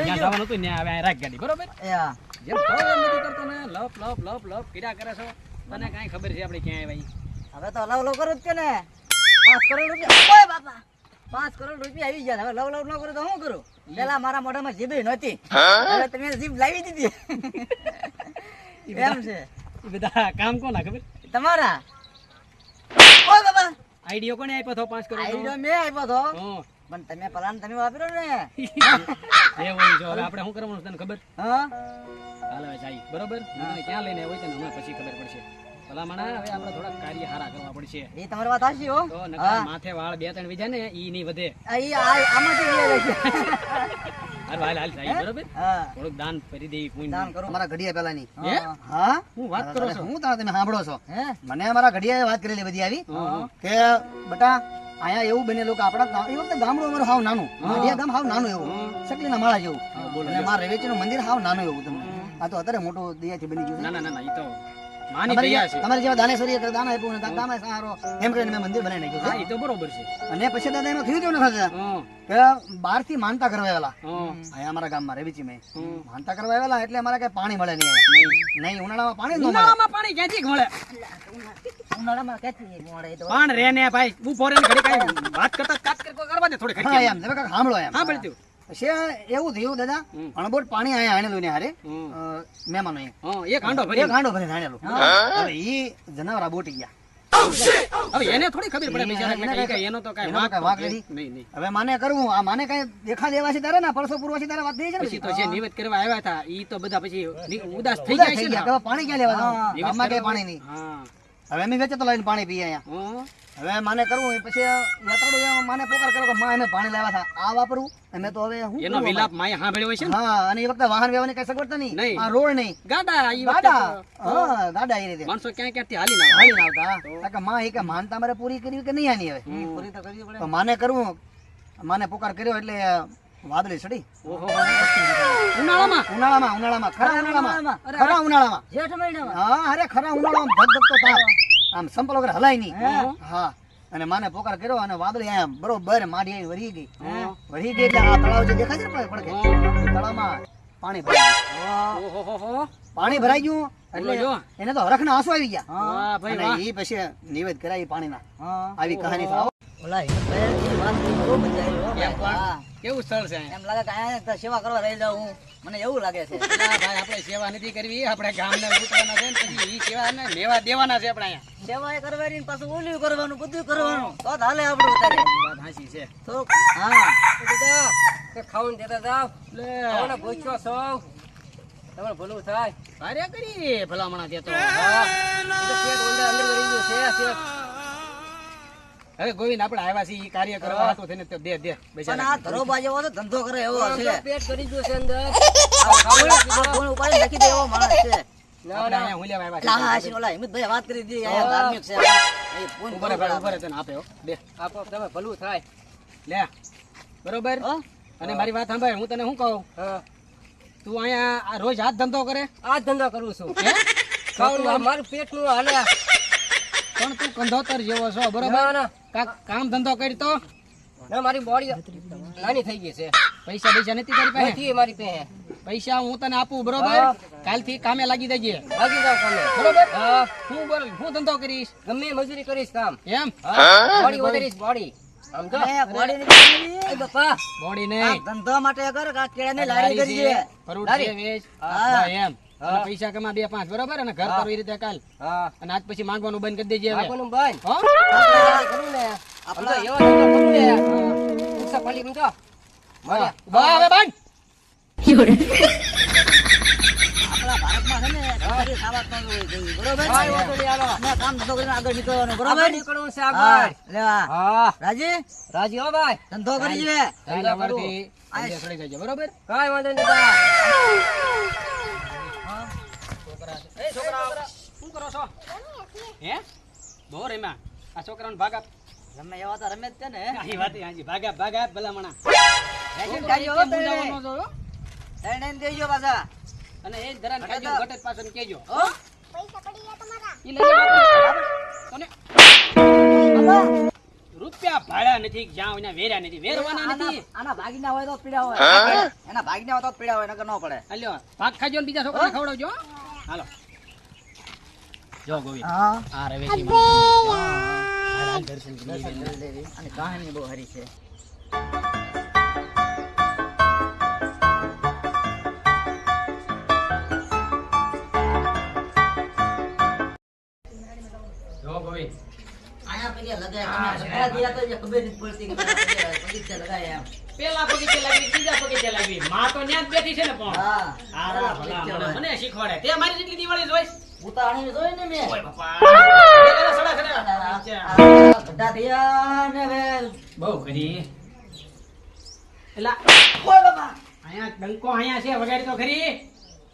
જવાનું હતું ત્યાં હવે રાખ ગાડી બરોબર? જેમ કહો એમ નથી કરતો ને લપ લપ લપ લપ કીડા કરે છો. તને કાંઈ ખબર છે આપણે ક્યાં ભાઈ હવે તો લવ લવ કરું જ કે ને? પાંચ કરોડ રૂપિયા. ઓય બાપા! પાંચ કરોડ રૂપિયા આવી ગયા હવે લવ લવ ન કરો તો શું કરું? પેલા મારા મોઢામાં જીભ નહોતી. હવે તમે જીભ લાવી દીધી. એમ છે. બધા કામ કોના ખબર? તમારા? ઓય બાપા! આઈડિયો કોને આપ્યો હતો પાંચ કરોડ આઈડિયો મેં આપ્યો તો હં. પણ તમે પલાન તમે વાપરો ને. એ હોય જો આપણે શું કરવાનું તને ખબર? હા? હાલ હવે જાય. બરોબર? મને ક્યાં લઈને આવ્યો તને હમણાં પછી ખબર પડશે. ભલામણા હવે આપણે થોડા કાર્ય હારા કરવા પડશે. એ તમારી વાત હાચી હો. તો નકર માથે વાળ બે ત્રણ વીજા ને ઈ નહીં વધે. ઈ આમાંથી લઈ લે છે. હાલ હાલ હાલ જાય. બરોબર? થોડુંક દાન કરી દેવી પુણ્ય દાન કરો મારા ઘડિયા પેલાની હા? હું. વાત કરો છો? હું તમે સાંભળો છો? મને મારા ઘડિયાએ વાત કરેલી બધી આવી કે બટા અહીંયા એવું બનેલું કે આપણા એ વખતે ગામડું અમારું હાવ નાનું. મારિયા ગામ હાવ નાનું એવું. શકલીના માળા જેવું. અને મારા રેવેચીનું મંદિર હાવ નાનું એવું તમને. આ તો અત્યારે મોટું દયાથી બની ગયું ના ના ના એ તો માની દયા છે. જેવા- જેવા દાનેશ્વરી એક દાન આપ્યું ને દાન સારો. એમ કરીને મેં મંદિર બનાવી નાખ્યું હા છે તો બરોબર છે. અને પછી દાદા એમાં થયું કેવું ને કે બહારથી માનતા કરવા આવેલા અહીંયા અમારા ગામમાં રેવીચી મેં. માનતા કરવા આવેલા એટલે અમારે કઈ પાણી મળે નહીં. નહીં. ઉનાળામાં પાણી જ ઉનાળામાં પાણી ક્યાંથી મળે? ઉનાળામાં ક્યાંથી મળે? પણ રે ને ભાઈ ઊભો રે ઘડી કાંઈ વાત કરતા કાટ કરવા દે થોડી ઘડી એમ. સાંભળો એમ. હા એવું થયું દાદા અણબોટ પાણી અહીંયા આણેલું ને હારે મહેમાનો એ હાંડો ભરી આણેલું. હવે ઈ જનાવરા બોટી ગયા. હવે એને થોડી ખબર પડે બિચારાને કે એનો તો કાંઈ એનો તો વાંક કાંઈ વાંક તો નથી. નહીં નહીં. હવે માને કરવું આ માને કઈ દેખા દેવા છે તારે ના પરસો પૂર્વ છે તારે વાત થઈ છે પછી તો જે નિવેદ કરવા આવ્યા હતા ઈ તો બધા પછી ઉદાસ થઈ જાય છે પાણી ક્યાં લેવા ગામમાં કઈ પાણી નહીં. હવે અમે વેચે તો લઈને પાણી પીએ અહીંયા. હવે માને કરવું પછી યાત્રાળુ માને પોકાર કર્યો કે માં એને પાણી લાવ્યા હતા. આ વાપરવું અમે તો હવે હું એનો વિલાપ માય સાંભળ્યો હોય છે હા અને એ વખતે વાહન વ્યવહારની કઈ સગવડતા નહીં. નહીં. આ રોડ નહીં. ગાડા ઈ ગાડા. હા ગાડા એ રીતે. માણસો ક્યાં ક્યાંથી હાલી ના હાલી ના આવતા. કે માં એ કે માનતા મારે પૂરી કરી કે નહીં આની હવે? પૂરી તો કરવી પડે. તો માને કરવું. માને પોકાર કર્યો એટલે વાદળી ચડી ઉનાળામાં? ઉનાળામાં ઉનાળામાં. ખરા ઉનાળામાં. ખરા ઉનાળામાં? જેઠ મહિનામાં. હા અરે ખરા ઉનાળામાં ધગધગતો તાપ આમ સંપલ વગર હલાય નહીં. હા? અને માને પોકાર કર્યો અને વાદળી આમ બરોબર માડી આવી વળી ગઈ. વરી ગઈ એટલે આ તળાવ જે દેખાય છે ને પડખે? તળાવમાં પાણી હો. પાણી ભરાઈ ગયું. એટલે એને તો હરખના આંસુ આવી ગયા. અને એ પછી નિવેદ કરાય પાણીના. આવી કહાની ઓલા વાત બહુ મજા આવી હો. કેવું સ્થળ છે? એમ લાગે કે અહીંયા સેવા કરવા રહી જાઉં હું. મને એવું લાગે છે. ભાઈ આપણે સેવા નથી કરવી. આપણે ગામને લૂંટવાના છે ને પછી ઈ સેવા ને લેવા દેવાના છે આપણે અહીંયા. સેવા એ કરવાની ને પાછું ઓલું કરવાનું બધું કરવાનું. તો હાલે આપણું અત્યારે વાત હાચી છે. થોડુંક હા. ખાવાનું દેતા જાવ લે. પૂછ્યો સૌ તમારે ભલું થાય. કાર્ય કરી. ભલામણા દેતો તો. અંદર ગયું છે. હવે ગોવિંદ આપણે આવ્યા છીએ કાર્ય કરવા હતો થઈને તો દે દે પણ આ ધરો બાજે એવો તો ધંધો કરે એવો છે. પેટ કરી ગયું છે અંદર. આ ફોન ઉપાડી નાખી દે એવો માણસ છે. ના આપણે ના અહીંયા હું લેવા એટલે આવ્યા હા છીએ. હાશી ઓલા હિંમતભાઈ વાત કરી હતી અહીંયા ધાર્મિક છે. એ ફોન ઊભો રે ભાઈ ઊભો રે તને આપે હો. દે આપો તમે ભલું થાય. લે બરોબર? હો? અને મારી વાત સાંભળ હું તને શું કહું? હા. તું અહીંયા આ રોજ હાથ ધંધો કરે? આ ધંધો કરું છું. મારું પેટનું હાલે. પણ તું કંધોતર જેવો છો બરોબર? કામ ધંધો કરી તો? ના મારી બોડી નાની થઈ ગઈ છે. પૈસા પૈસા નથી તારી પાસે? નથી મારી પાસે. પૈસા હું તને આપું બરોબર? કાલથી કામે લાગી દેજે લાગી જાવ કામે. બરોબર? હા. હું બોલ હું ધંધો કરીશ. ગમે મજૂરી કરીશ કામ. એમ? બોડી વધારીશ બોડી. બોડી નહીં. ધંધો માટે કર કેળા ને લાડી લારી કરજે ફરૂટ છે વેચ હા. હા, એમ. પૈસા કમા બે પાંચ બરોબર? અને ઘર કરો એ રીતે કાલ. અને આજ પછી માંગવાનું બંધ કરી દેજે હવે. બંધ. આપણે એવા હવે બંધ. ભારતમાં છે ને હોય બરોબર કામ ધંધો કરીને આગળ નીકળવાનું. બરોબર નીકળવું છે આગળ. લેવા રાજી? રાજી હો ભાઈ. ધંધો કરી ધંધે બરોબર? કાંઈ વાંધો નહીં. એ છોકરા. શું કરો છો? હે? બહુ રેમાં આ છોકરાને ભાગા રમે એવા તો રમે જ છે ને. આહી વાત હાજી. ભાગા ભાગા ભલામણા. રાજીને કાઢ્યો હો તને. મુંજાવાનો છો, હો? એને એને કહેજો પાછા. અને એ ધરાને ખાજો ઘટે જ કેજો હો? ઈ લઈ જાઓ બાપુ. કોને? બાબા, રૂપ રૂપિયા ભાડા નથી જ્યાં એના વેર્યા નથી. વેરવાના નથી. આના- ભાગી ના હોય તો પીડા હોય. એના ભાગીના હોય તો પીડા હોય નકર ન પડે. હાલ્યો ભાગ ખાજો ને બીજા છોકરા ખવડાવજો. હાલો. જો ગોવિંદ આ રવેશી માં દર્શન કરી અને કહાની બહુ હરી છે. જો ગોવિંદ. આયા પેલા લગાયા. તમે દિયા તો જે ખબર નથી પડતી પગીચે લગાયા પેલા પગીચે લાગી બીજા પગીચે લાગી. માં તો ન્યા જ બેઠી છે ને પણ. હા. હારા ભલા મને- મને શીખવાડે. તે મારી જેટલી દિવાળી જોઈશ ઉતાણી જોઈ ને મેં. ઓય બાપા એ જરા સડા સડા નીચે. આ ગઢા થયા ને હવે. બહુ ખરી. એલા ઓય બાપા. અહીંયા ડંકો અહીંયા છે વગાડી તો ખરી.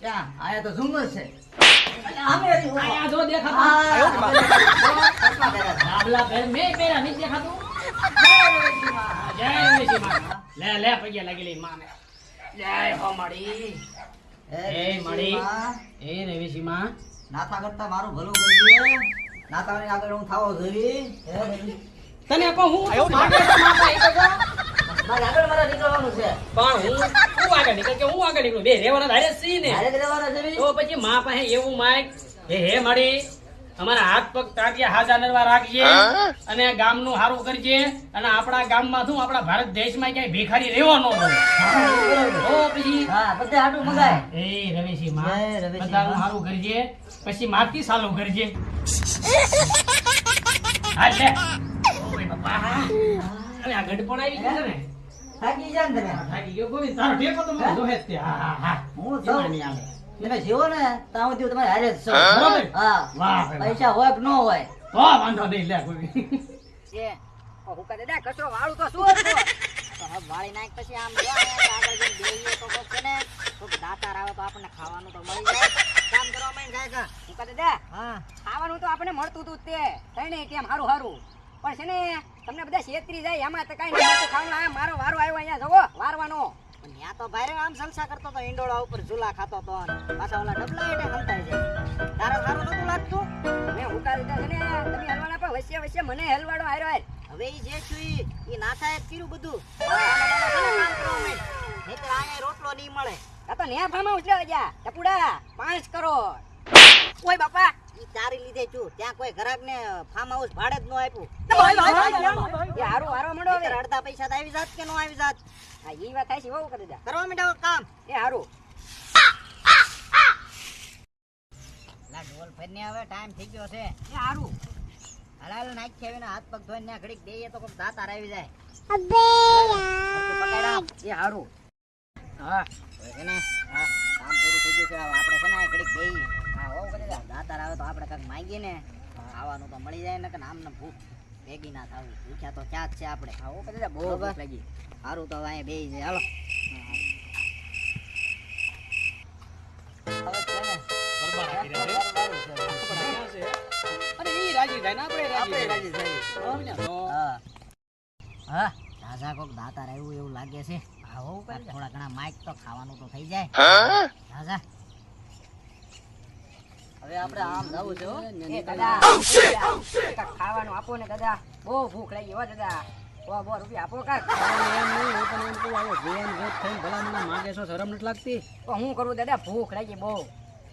ક્યાં? આયા તો ઝુમ્મર છે. અને આમે હરી ઊભા. અહીંયા જો દેખાતું. આ કલ્પના કર્યા છે. ડાબલા પેર મેં પહેર્યા નહીં દેખાતું જય રમેશી માં લે લે પગે લાગી લે માને. જય હો મળી. એ મળી. એ રવિશી માં. નાથા કરતા મારું ભલું કરજે નાથાની આગળ હું થાવો જોઈ હે? રવિ. તને પણ હું? માગે માતા એક. મારે આગળ મારા નીકળવાનું છે. પણ હું હું આગળ નીકળ? કે હું આગળ નીકળું? બે રેવાના ધારે સી ને. ધારે રેવાના છે તો પછી મા પાસે એવું માય હે હે મળી અમારા હાથ પગ તાટિયા હાજા નરવા રાખજે અને ગામનું સારું કરજે. અને આપણા ગામમાં શું આપણા ભારત દેશમાં ક્યાંય ભિખારી રહેવો ન દો. પછી હા બધે હાટું મગાય એ રવેશી માં. જય રવેશી બધાનું સારું કરજે. પછી મારતી સાલું કરજે. હા લે. ઓય બાપા. અરે આ ગડપણ આવી ગયો ને? થાકી જા ને થાકી ગયો. ગોવિંદ તારો ટેકો તો મને જોહે તે. હા હા હા. નહીં આવે. તમે જીવો ને ત્યાં હું તમારે હારે જ છું. બરોબર? હા. વાહ પૈસા હોય કે ન હોય? તો વાંધો નહીં લે ગોવિંદ છે હું કહે દાદા કચરો વાળું તો શું હતો વાળી નાખ પછી આમ જો આગળ જઈને બેહીએ તો કોક છે ને કોક દાતાર આવે તો આપણને ખાવાનું તો મળી જાય. કામ કરવા માંડ જાય કા. હું કહે દે હા. ખાવાનું તો આપણને મળતું હતું તે. કઈ નહીં કેમ હારું હારું. પણ છે ને તમને બધા છેતરી જાય એમાં તો કઈ નહીં ખાવાનું મારો વારો આવ્યો અહીંયા જવો વારવાનો. આમ સલસા કરતો તો ઈંડોળા ઉપર ઝૂલા ખાતો સારું નતું લાગતું? મેં વચ્ચે મને હલવાડો હારો હાર હવે એ જે છું એ નાથાએ જ બધું. કામ રોટલો નહીં મળે. આ ન્યા લેવા ટપુડા, પાંચ કરોડ. ઓય બાપા ઈ તારી લીધે છું. ત્યાં કોઈ ગ્રાહક ને ફાર્મ હાઉસ ભાડે જ ન આપ્યું. એ હારું હારો મંડો હવે. અડધા પૈસા તો આવી જાત કે ન આવી જાત? હા ઈ વાત થાય છે એવું કરી દે કરવા માંડો કામ. એ હારું. ફેરને હવે ટાઈમ થઈ ગયો છે. એ હારું. હલાલ નાખી આવીને હાથ પગ ધોઈને ઘડીક દઈએ તો કોક દાતાર આવી જાય. પકડા એ હારું. હા કામ પૂરું થઈ ગયું છે. આપણે છે ને ઘડીક બેહી હા હોવ કરી દે દાતાર આવે તો આપણે કંઈક માંગીએ ને ખાવાનું તો મળી જાય ને કે આમને ભૂખ ભેગી ના થવું. ભૂખ્યા તો ક્યાં જ છે આપણે. હા કરી બહુ ભૂખ લાગી. સારું તો અહીંયા બે છે હાલો હા હા. રાજા કોક દાતાર આવ્યું એવું લાગે છે. થોડા ઘણા માઇક તો ખાવાનું તો થઈ જાય. રાજા? હવે આપણે આમ જવું છે દાદા. કાંઈક ખાવાનું આપો ને દાદા. બહુ ભૂખ લાગી હો દાદા. સો બો રૂપિયા આપો કાક એમ નહીં, હું તને એમ કહું, આવો જોન ગોત થઈને ભલામણ માંગે છો શરમ નથી લાગતી? તો હું કરું દાદા? ભૂખ લાગી બહુ.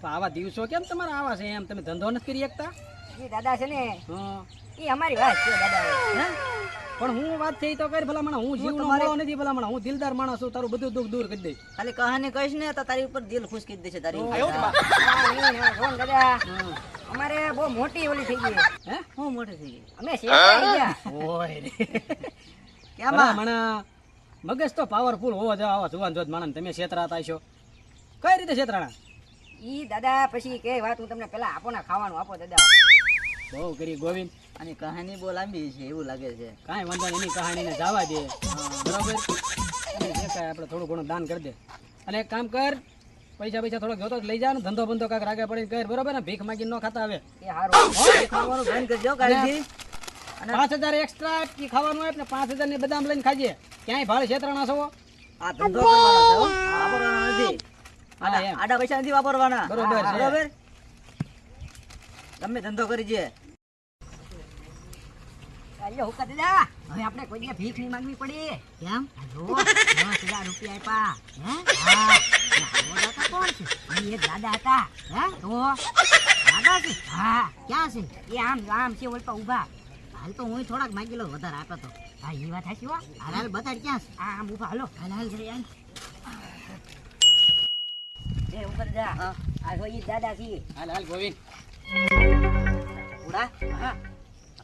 તો આવા દિવસો કેમ તમારા આવા છે એમ? તમે ધંધો નથી કરી શકતા? એ દાદા છે ને હા. એ અમારી વાત છે દાદા. હે? પણ હું વાત થઈ તો કરી ભલામણ હું જીવ મારો નથી ભલામણ હું દિલદાર માણસ છું તારું બધું દુઃખ દૂર કરી દઈશ. ખાલી કહાની કહીશ ને તો તારી ઉપર દિલ ખુશ કરી દેશે તારી. અમારે બહુ મોટી ઓલી થઈ ગઈ. હે? હું મોટી થઈ ગઈ. અમે શેઠ ગયા. ઓય રે. કેમ આ? મગજ તો પાવરફુલ હોવો જો આવા જુવાન જોત માણસ તમે છેતરાતા છો કઈ રીતે શેતરાણા? ઈ દાદા પછી કે વાત હું તમને પેલા આપો ને ખાવાનું આપો દાદા. બહુ કરી ગોવિંદ. અને કહાની બહુ લાંબી છે એવું લાગે છે. કાંઈ વાંધો નહીં એની કહાણીને જવા દે. બરાબર? અને જે કાંઈ આપણે થોડું ઘણું દાન કરી દે. અને એક કામ કર પૈસા પૈસા થોડોક જોતો લઈ જા ને ધંધો બંધો કાંઈક રાગે પડીને કર બરાબર? ને ભીખ માગીને ન ખાતા આવે એ સારું કરજો અને પાંચ હજાર એક્સ્ટ્રા ખાવાનું હોય ને પાંચ હજારની બદામ લઈને ખાજે. ક્યાંય ભાડે છેતરાણા છો? આ ધંધો કરવાનો છે નથી. આડા પૈસા નથી વાપરવાના. બરોબર બરોબર? ગમે ધંધો કરી છે અલ્યો કરી દીધા હવે આપણે કોઈ દિવસ ભીખ નહીં માંગવી પડી. કેમ? જો દસ હજાર રૂપિયા આપ્યા. હે? હા. દાદા કોણ છે? એ દાદા હતા. હે? તો? દાદા છે? હા. ક્યાં છે? એ આમ આમ છે ઓલપા ઊભા. હાલ તો હું થોડાક માંગેલો લઉં વધારે આપ્યો તો. હા એ વાત હાચી વા હાલ હાલ બતાડ ક્યાં છે? આમ ઊભા. હાલો. હાલ હાલ જઈ હાલ એ ઉપર જા. હા. આ જો દાદા છે. હાલ હાલ ગોવિંદ. ઉડા હા.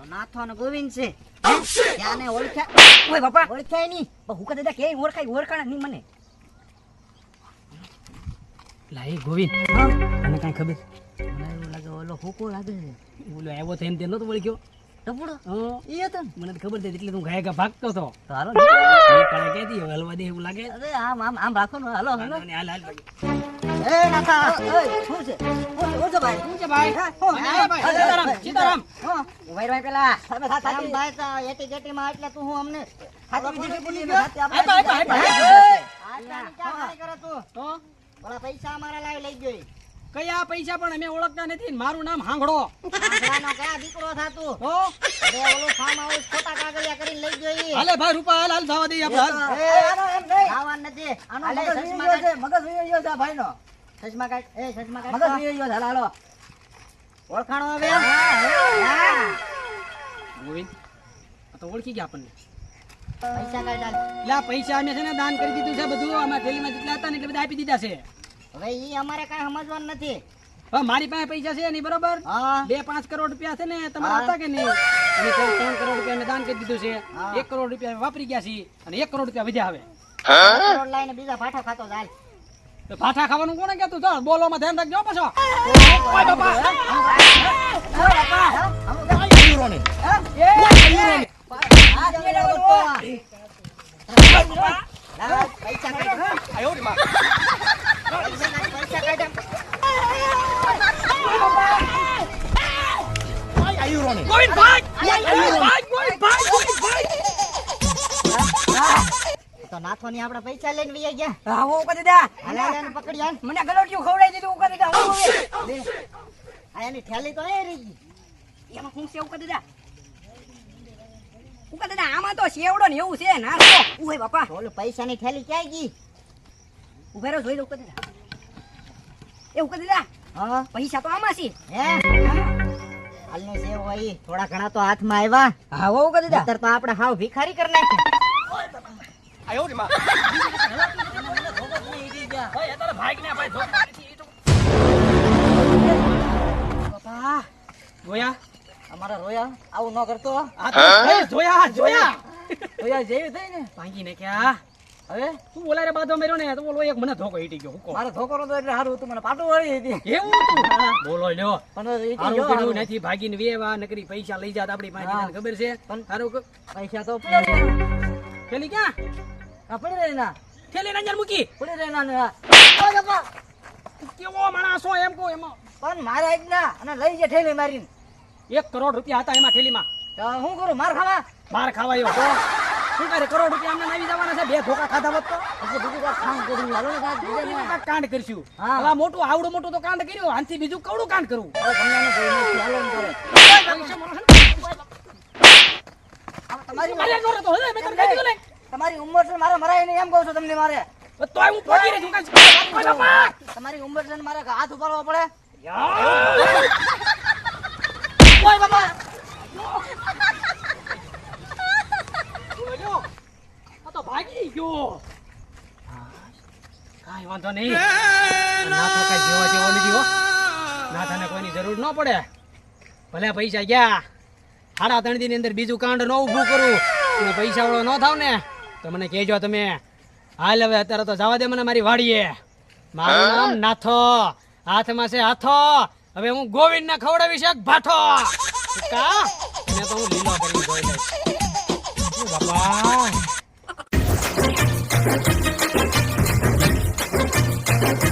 તો નાથો અને ગોવિંદ છે. ત્યાં ઓળખ્યા ઓય બાપા. ઓળખાય નહીં. પણ હુકા દાદા કે ઓળખાય ઓળખાણ નહીં મને. લાઈ ગોવિંદ. મને કાંઈ ખબર? મને એવું લાગે ઓલો હુકો લાગે છે. ઓલો આવ્યો થઈને તે નતો વળી ગયો ટપુડો હં, હતો મને તો ખબર હતી એટલે તું ગાય ગા ભાગતો હતો. તો હાલો. એ કહેતી હલવા દે એવું લાગે. અરે આમ આમ આમ રાખો ને હાલો હાલો. હાલ હાલ. એ એ શું છે શું છે ભાઈ શું છે ભાઈ ભાઈ. સીતારામ સીતારામ હા ઊભા રહો પેલા આમ ભાઈ તો એટી જેટીમાં એટલે તું હું અમને હાથી બીજી બોલી ગયો? હાથી આપણે આપ્યા, આપ્યા, આ કરે તું તો પૈસા અમારા લાવી લઈ ગયો. કયા પૈસા પણ અમે ઓળખતા નથી મારું નામ હાંગડો કયા દીકરો થાતું તો અરે ઓલું ફાર્મ હાઉસ ખોટા કાગળિયા કરીને લઈ ગયો હાલે ભાઈ રૂપા હાલ હાલ થવા દઈએ આપણે હાલ. એ, આનો એમ નહીં. ખાવાનું નથી. આનો મગજ ચશ્મા છે, કાઢ. મગજ વીણ્યો છે ભાઈનો. ચશ્મા કાઢ. એ, ચશ્મા કાઢ મગજ તો. ગયો હાલ, હાલો. ઓળખાણો હવે? હા. ગોવિંદ તો ઓળખી ગયા આપણને પૈસા કાઢ હાલ. પૈસા અમે છે ને દાન કરી દીધું છે બધું અમારા થેલીમાં જેટલા હતા ને એટલે બધા આપી દીધા છે હવે એ અમારે કઈ સમજવાનું નથી. હવે મારી પાસે પૈસા છે નહીં બરોબર? હા. બે પાંચ કરોડ રૂપિયા છે ને તમારા હતા કે નહીં? અને ત્રણ કરોડ રૂપિયા દાન કરી દીધું છે. એક કરોડ રૂપિયા વાપરી ગયા છે અને એક કરોડ રૂપિયા વધ્યા હવે કરોડ લાઈને બીજા ફાટા ખાતો ચાલ ફાટા ખાવાનું કોને કહેતું? ચાલ બોલોમાં ધ્યાન રાખજો પાછો. તો પૈસા હા હું મને ગલોટિયું ખવડાવી દીધું કરી દે હું એની થેલી તો રહી ગઈ એમાં શું કરી દીધા આમાં તો સેવડો ને એવું છે નાસ્તો ઉહે બાપા. ઓલું પૈસાની થેલી ક્યાં ગઈ? ઊભા રહો જોઈ લો ઉકા દીધા એ ઉકદી દીધા હા? પૈસા તો આમાં છે. હે? હાલની સેવ હોય. થોડા ઘણા તો હાથમાં આવ્યા. હા હો ઉકદી દા તો આપણે હાવ ભિખારી કરી ભાગ ને ભાઈ ધોકા નથી, બાપા જોયા અમારા રોયા? આવું ન કરતો જોયા જોયા. જોયા જેવી થઈ ને? ભાંગીને ક્યાં? હવે? તું બોલા રે બાધો મેર્યો ને તો બોલો એક મને ધોકો હીટી ગયો હુકો મારો ધોકો તો એટલે હારું તું મને પાટો વળી હતી. એવું તું બોલો લ્યો. પણ હારું જો. નથી ભાગીને વેવા નકરી પૈસા લઈ જાત આપણી પાસે ખબર છે? પણ- હારું પૈસા તો પડી ક્યાં? આ પડી રહી ના. થેલી અંદર મૂકી. પડી રહી ના. કેવો માણસો એમ કહું એમાં. પણ મારા જ ના અને લઈ જાય ઠેલી મારીને. એક કરોડ રૂપિયા હતા એમાં ઠેલીમાં. હું કરું માર ખાવા? માર ખાવા તો શું કરે રૂપિયા અમને આવી જવાના છે બે ધોકા ખાધા હોત તો બીજું કાંઈક ખાવાનું કર્યું. હાલો ને કાંઈક બીજું બીજું કાંડ કરશું હા. મોટું આવડું મોટું તો કાંડ કર્યું આનાથી બીજું કવડું કાંડ નથી. હાલો ને કરે. તમારી ઉંમર છે મારા મારે મરાય નહીં એમ કહું છું તમને મારે તોય હું રહી છું! તમારી ઉંમર છે મારે હાથ ઉપાડવો પડે! ઓય બાપા બોલો, આ તો ગયો. કાંઈ વાંધો નહીં. નાથો કાંઈ જેવો જેવો નથી હો. નાથાને કોઈની જરૂર ન પડે. ભલે પૈસા ગયા. સાડા ત્રણની અંદર બીજું કાંડ ન ઊભું કરું. અને પૈસા વાળો ન થાવ ને તો મને કહેજો તમે હાલ હવે અત્યારે તો જવા દે મને મારી વાડીએ. મારું નામ નાથો. હાથમાં છે હાથો. હવે હું ગોવિંદ ને ખવડાવી એક ભાઠો. કા? એને તો હું લીલો કરી જોઈ લઈશ. બાપા Thank you.